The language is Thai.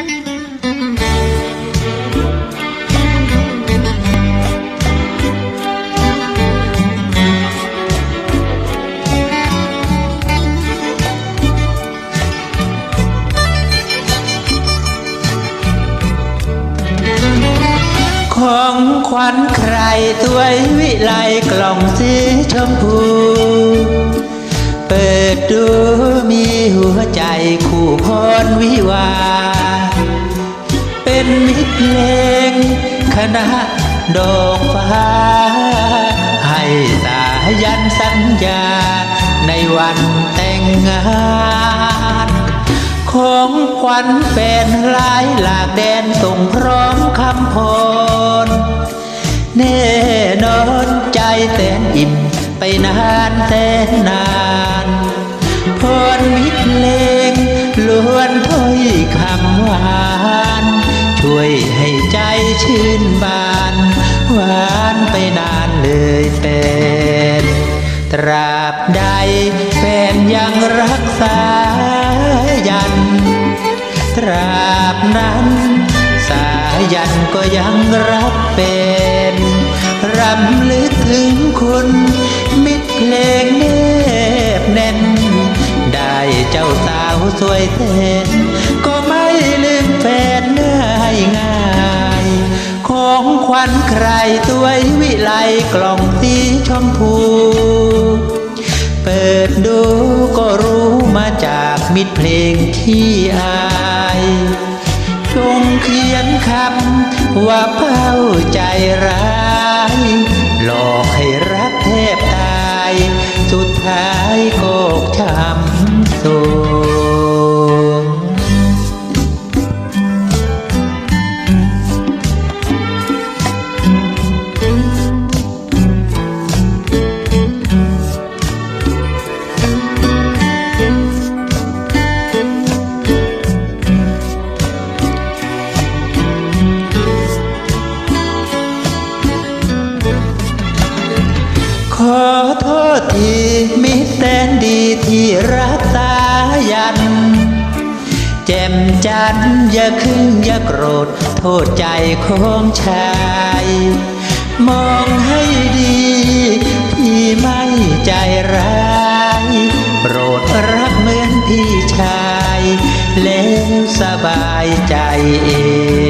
ของขวัญใครสวยวิไลกล่องสีชมพู เปิดดูมีหัวใจคู่พรวิวา มิตรเลงคณะดอกฟ้า ให้สายันสัญญา ในวันแต่งงานของขวัญแฟนหลายหลากแดนส่งพร้อมคำพรแน่นอนใจแสนอิ่มไปนานแสนนานพรมิตรเลงล้วนถ้อยคำหวาน วยให้ใจชื่นบาน หวานไปนานเลยเป็น ตราบใดแฟนยังรักษายัน ตราบนั้น สายันก็ยังรับเป็นรำลึกถึงคุณมิตรเพลงแนบแน่น ได้เจ้าสาวสวยเต้น ของขวัญใครสววิไลกล่องสีชมพู เปิดดูก็รู้มาจากมิตรเพลงที่อาย จงเขียนคำว่าเป้าใจร้ายหลอกให้รักแทบตาย สุดท้ายก็ช้ำสว ษทีมิแสนดีที่รักษายัน แจ่มจันอย่าขึ้นอย่าโกรธ โทษใจของชาย มองให้ดีที่ไม่ใจร้ายโปรดรักเหมือนพี่ชาย แล้วสบายใจเอง